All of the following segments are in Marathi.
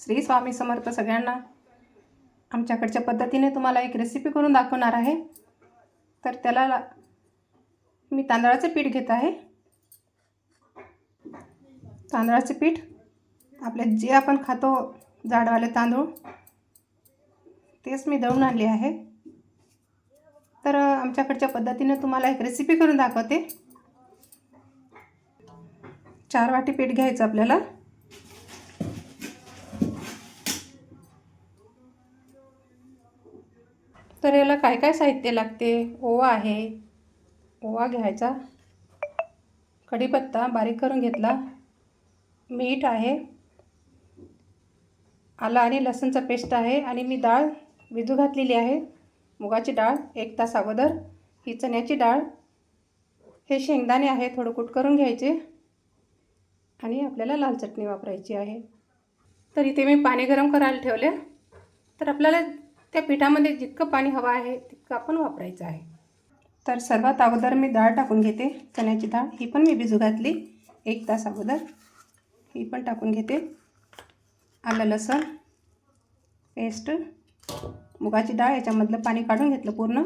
श्री स्वामी समर्थ सगळ्यांना आमच्याकडच्या पद्धतीने तुम्हाला एक रेसिपी करून दाखवणार आहे. तर त्याला ला- मी तांदळाचे पीठ घेत आहे. तांदळाचे पीठ आपले जे आपण खातो जाडवाले तांदूळ तेच मी दळून आणले आहे. तर आमच्याकडच्या पद्धतीने तुम्हाला एक रेसिपी करून दाखवते. चार वाटी पीठ घ्यायचं आपल्याला तर याला काय काय साहित्य लागते? ओवा आहे. ओवा घ्यायचा. कढीपत्ता बारीक करून घेतला. मीठ आहे. आलं आणि लसूणचा पेस्ट आहे आणि मी डाळ विजू घातलेली आहे. मुगाची डाळ एक तास अगोदर. ही चण्याची डाळ. हे शेंगदाणे आहे थोडं कूट करून घ्यायचे. आणि आपल्याला लाल चटणी वापरायची आहे. तर इथे मी पाणी गरम करायला ठेवले. तर आपल्याला त्या पिठामध्ये जितकं पाणी हवं आहे तितकं आपण वापरायचं आहे. तर सर्वात अगोदर मी डाळ टाकून घेते. चण्याची डाळ ही पण मी भिजू घातली. एक तास अगोदर ही पण टाकून घेते. आलं लसण पेस्ट. मुगाची डाळ याच्यामधलं पाणी काढून घेतलं पूर्ण.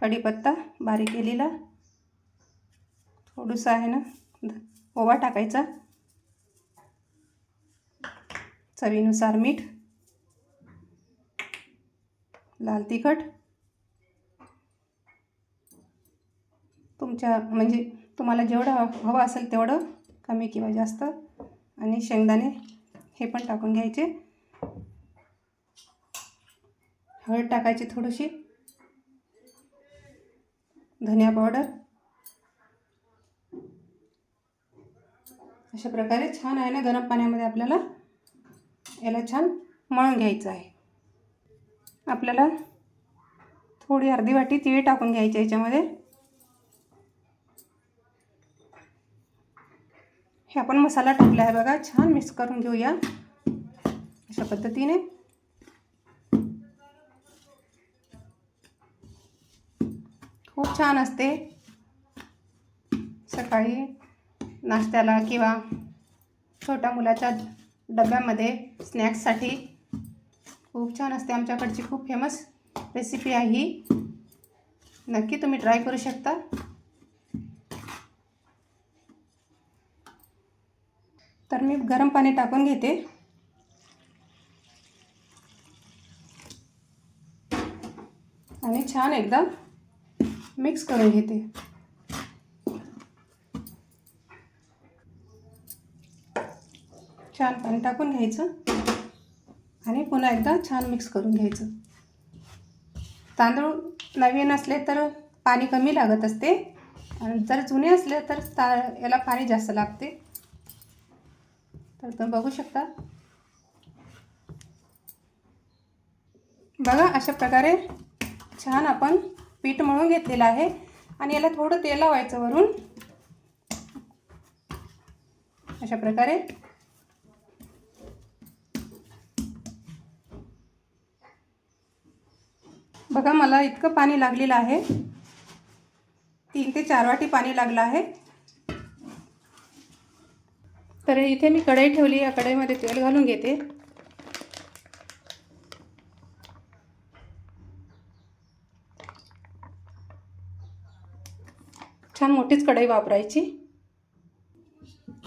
कढीपत्ता बारीक केलेला. थोडंसं आहे ना ओवा टाकायचा. चवीनुसार मीठ लाल तिखट तुमच्या म्हणजे तुम्हाला जेवढं हवं असेल तेवढं कमी किंवा जास्त. आणि शेंगदाणे हे पण टाकून घ्यायचे. हळद टाकायची थोडीशी. धनिया पावडर. अशा प्रकारे छान आहे ना गरम पाण्यामध्ये आपल्याला. याला छान मळून घ्यायचं आहे. आपल्याला थोडी अर्धी वाटी तिळ टाकून घ्यायची याच्यामध्ये. हे आपण मसाला टाकला आहे बघा छान मिक्स करून घेऊया. अशा पद्धतीने. खूप छान असते. सकाळी नाश्त्याला किंवा छोट्या मुलाच्या डब्यामध्ये स्नॅक्ससाठी. खूप छान असते. आमच्याकडची खूप फेमस रेसिपी आहे ही. नक्की तुम्ही ट्राय करू शकता. तर मी गरम पाणी टाकून घेते. आणि छान एकदम मिक्स करून घेते. छान पाणी टाकून घ्यायचं आणि पुन्हा एकदा छान मिक्स करून घ्यायचं. तांदूळ नवीन असले तर पाणी कमी लागत असते आणि जर जुने असले तर ता याला पाणी जास्त लागते. तर तुम्ही बघू शकता. बघा अशा प्रकारे छान आपण पीठ मळून घेतलेलं आहे आणि याला थोडं तेल लावायचं वरून. अशा प्रकारे बघा मला इतकं पाणी लागलेलं आहे. तीन ते चार वाटी पाणी लागलं आहे. तर इथे मी कढई ठेवली या कढईमध्ये तेल घालून घेते. छान मोठीच कढई वापरायची.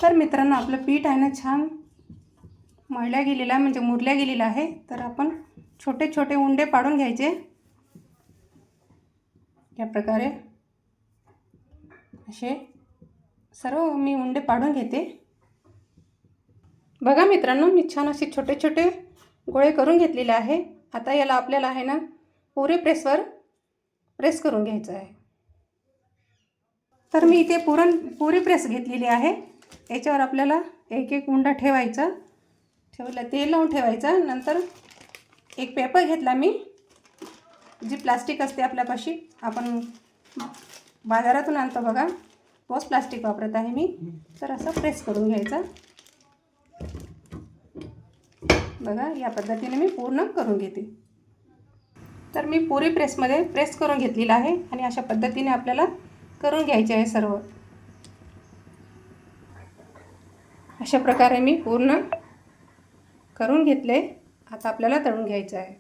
तर मित्रांनो आपलं पीठ आहे ना छान मळल्या गेलेलं आहे म्हणजे मुरल्या गेलेलं आहे. तर आपण छोटे छोटे उंडे पाडून घ्यायचे. या प्रकारे असे सर्व मी उंडे पाडून घेते. बघा मित्रांनो मी छान असे छोटे छोटे गोळे करून घेतलेले आहे. आता याला आपल्याला आहे ना पुरे प्रेसवर प्रेस करून घ्यायचं आहे. तर मी इथे पुरण पुरी प्रेस घेतलेली आहे. याच्यावर आपल्याला एक एक उंडा ठेवायचा. ठेवला तेल लावून ठेवायचा. नंतर एक पेपर घेतला मी. जी प्लास्टिक असते आपल्यापाशी आपण बाजारातून आणतो बघा. तोच प्लास्टिक वापरत आहे मी. तर असं प्रेस करून घ्यायचा. बघा या पद्धतीने मी पूर्ण करून घेते. तर मी पुरी प्रेसमध्ये प्रेस करून घेतलेलं आहे आणि अशा पद्धतीने आपल्याला करून घ्यायचे आहे सर्व. अशा प्रकारे मी पूर्ण करून घेतले. आता आपल्याला तळून घ्यायचं आहे.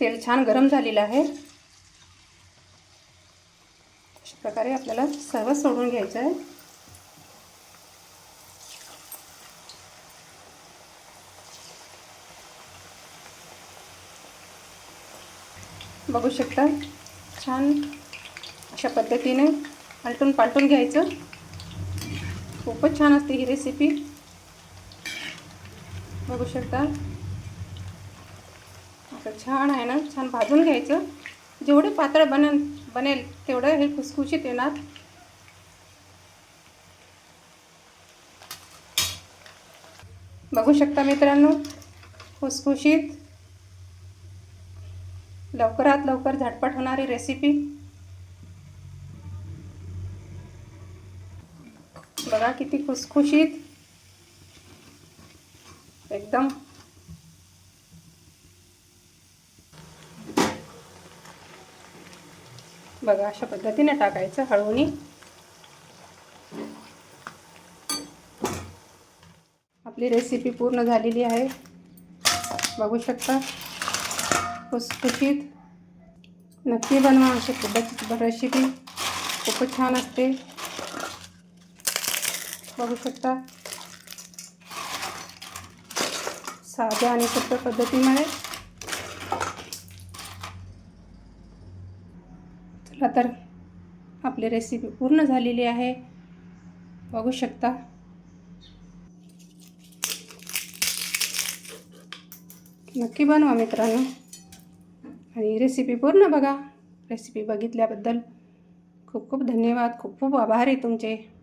तेल छान गरम झालेलं आहे. अशा प्रकारे आपल्याला सर्व सोडून घ्यायचं आहे. बघू शकता छान अशा पद्धतीने आलटून पालटून घ्यायचं. खूपच छान असते ही रेसिपी बघू शकता आता छान आहे ना छान भाजून घ्यायचं. जेवढे पातळ बनेल बनेल तेवढं हे खुसखुशीत येणार. बघू शकता मित्रांनो खुसखुशीत. लवकरात लवकर झटपट होणारी रेसिपी बघा किती खुसखुशीत. एकदम बघा अशा पद्धतीने टाकायचं हळवणी. आपली रेसिपी पूर्ण झालेली आहे. बघू शकता. खुसखुशीत नक्की बनवा अशी पद्धतीची रेसिपी खूपच छान असते. बघू शकता. साध्या आणि सोप्या पद्धतीमुळे चला तर आपली रेसिपी पूर्ण झालेली आहे. बघू शकता. नक्की बनवा मित्रांनो. आणि रेसिपी पूर्ण बघा. रेसिपी बघितल्याबद्दल खूप खूप धन्यवाद. खूप खूप आभार आहे तुमचे.